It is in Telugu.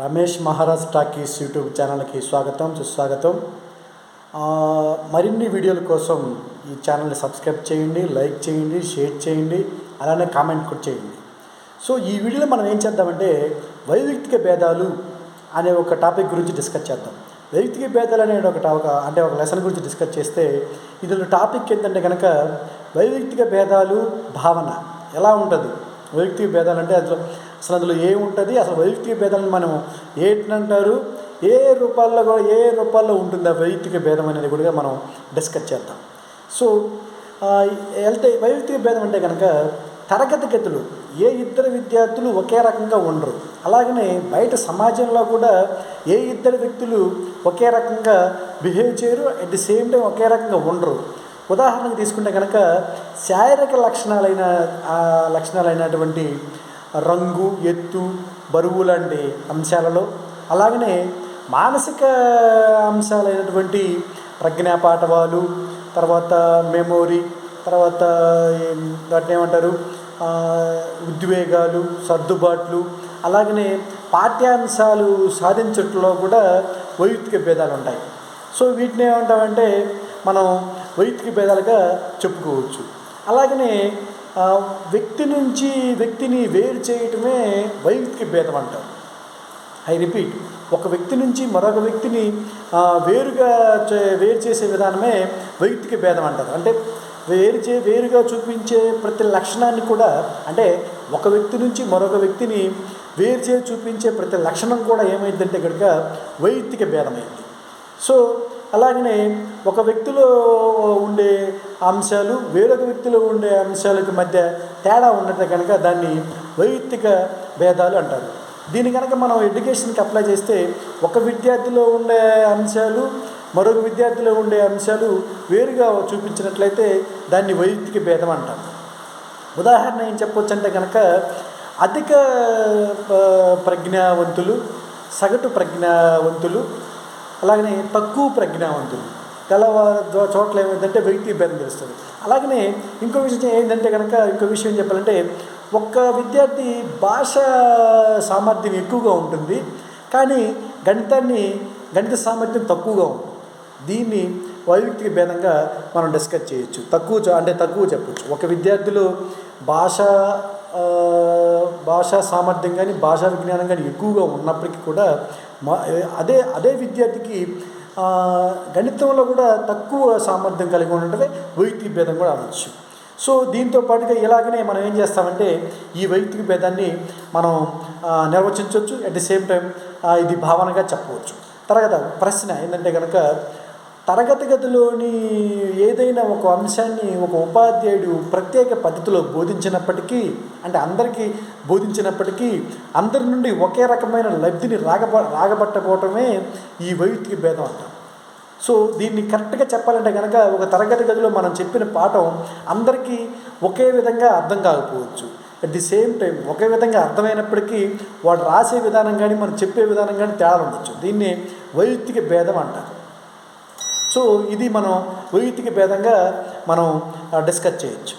రమేష్ మహారాజ్ టాకీస్ యూట్యూబ్ ఛానల్కి స్వాగతం సుస్వాగతం. మరిన్ని వీడియోల కోసం ఈ ఛానల్ని సబ్స్క్రైబ్ చేయండి లైక్ చేయండి షేర్ చేయండి అలానే కామెంట్ కూడా చేయండి. సో ఈ వీడియోలో మనం ఏం చేద్దామంటే వైవిక్తిక భేదాలు అనే ఒక టాపిక్ గురించి డిస్కస్ చేద్దాం. వైవిక్తిక భేదాలు అనే ఒక టా- ఒక అంటే ఒక లెసన్ గురించి డిస్కస్ చేస్తే ఇందులో టాపిక్ ఏంటంటే కనుక వైవిక్తిక భేదాలు భావన ఎలా ఉంటుంది? వైయక్తిక భేదాలు అంటే అందులో అసలు అందులో ఏముంటుంది అసలు వైయక్తిక భేదాలను మనం ఏంటంటారు? ఏ రూపాల్లో కూడా ఏ రూపాల్లో ఉంటుంది ఆ వైయక్తిక భేదం అనేది కూడా మనం డిస్కస్ చేద్దాం. సో వెళ్తే వైయక్తిక భేదం అంటే కనుక తరగతి గతులు ఏ ఇద్దరు విద్యార్థులు ఒకే రకంగా ఉండరు. అలాగనే బయట సమాజంలో కూడా ఏ ఇద్దరు వ్యక్తులు ఒకే రకంగా బిహేవ్ చేయరు అట్ ది సేమ్ టైం ఒకే రకంగా ఉండరు. ఉదాహరణకు తీసుకుంటే కనుక శారీరక లక్షణాలైన లక్షణాలైనటువంటి రంగు ఎత్తు బరువు లాంటి అంశాలలో అలాగనే మానసిక అంశాలైనటువంటి ప్రజ్ఞాపాఠవాలు తర్వాత మెమోరీ తర్వాత ఏం- వాటిని ఏమంటారు? ఉద్వేగాలు సర్దుబాట్లు అలాగనే పాఠ్యాంశాలు సాధించట్లో కూడా వైయక్తిక భేదాలు ఉంటాయి. సో వీటిని ఏమంటామంటే మనం వైయక్తిక భేదాలుగా చెప్పుకోవచ్చు. అలాగనే ఆ, వ్యక్తి నుంచి వ్యక్తిని వేరు చేయటమే వైయక్తిక భేదం అంటారు. ఐ రిపీట్ ఒక వ్యక్తి నుంచి మరొక వ్యక్తిని వేరుగా చే- వేరు చేసే విధానమే వైయక్తిక భేదం అంటారు. అంటే వేరు చే వేరుగా చూపించే ప్రతి లక్షణాన్ని కూడా అంటే ఒక వ్యక్తి నుంచి మరొక వ్యక్తిని వేరు చేసి చూపించే ప్రతి లక్షణం కూడా ఏమైందంటే కనుక వైయక్తిక భేదమైంది. సో అలాగనే ఒక వ్యక్తిలో ఉండే అంశాలు వేరొక వ్యక్తిలో ఉండే అంశాలకు మధ్య తేడా ఉన్నట్టు కనుక దాన్ని వైయక్తిక భేదాలు అంటారు. దీని కనుక మనం ఎడ్యుకేషన్కి అప్లై చేస్తే ఒక విద్యార్థిలో ఉండే అంశాలు మరొక విద్యార్థిలో ఉండే అంశాలు వేరుగా చూపించినట్లయితే దాన్ని వైయక్తిక భేదం అంటాం ఉదాహరణ ఏం చెప్పొచ్చు అంటే కనుక అధిక ప్రజ్ఞావంతులు సగటు ప్రజ్ఞావంతులు అలాగనే తక్కువ ప్రజ్ఞావంతులు తెల్లవారు చోట్ల ఏమైందంటే వ్యక్తి భేదం తెలుస్తుంది అలాగనే ఇంకో విషయం ఏంటంటే కనుక ఇంకో విషయం చెప్పాలంటే ఒక్క విద్యార్థి భాష సామర్థ్యం ఎక్కువగా ఉంటుంది కానీ గణితాన్ని గణిత సామర్థ్యం తక్కువగా ఉంటుంది. దీన్ని వైవిక్తిక భేదంగా మనం డిస్కస్ చేయొచ్చు. తక్కువ అంటే తక్కువ చెప్పచ్చు. ఒక విద్యార్థిలో భాష భాషా సామర్థ్యం కానీ భాషా విజ్ఞానం కానీ ఎక్కువగా ఉన్నప్పటికీ కూడా అదే అదే విద్యార్థికి గణితంలో కూడా తక్కువ సామర్థ్యం కలిగి ఉండటమే వైయక్తిక భేదం కూడా అనొచ్చు సో దీంతో పాటుగా ఇలాగనే మనం ఏం చేస్తామంటే ఈ వైయక్తిక భేదాన్ని మనం నిర్వచించవచ్చు. అట్ ది సేమ్ టైం ఇది భావనగా చెప్పవచ్చు. తర్వాత ప్రశ్న ఏంటంటే కనుక తరగతి గదిలోని ఒక అంశాన్ని ఒక ఉపాధ్యాయుడు ప్రత్యేక పద్ధతిలో బోధించినప్పటికీ అంటే అందరికీ బోధించినప్పటికీ అందరి నుండి ఒకే రకమైన లబ్ధిని రాగబ రాగబట్టకపోవటమే ఈ వైయక్తిక భేదం అంటాం సో దీన్ని కరెక్ట్గా చెప్పాలంటే కనుక ఒక తరగతి గదిలో మనం చెప్పిన పాఠం అందరికీ ఒకే విధంగా అర్థం కాకపోవచ్చు. అట్ ది సేమ్ టైం ఒకే విధంగా అర్థమైనప్పటికీ వాడు రాసే విధానం కానీ మనం చెప్పే విధానం కానీ తేడా ఉండొచ్చు. దీన్ని వైయక్తిక భేదం అంటారు. సో ఇది మనం వైయక్తిక భేదంగా మనం డిస్కస్ చేయొచ్చు.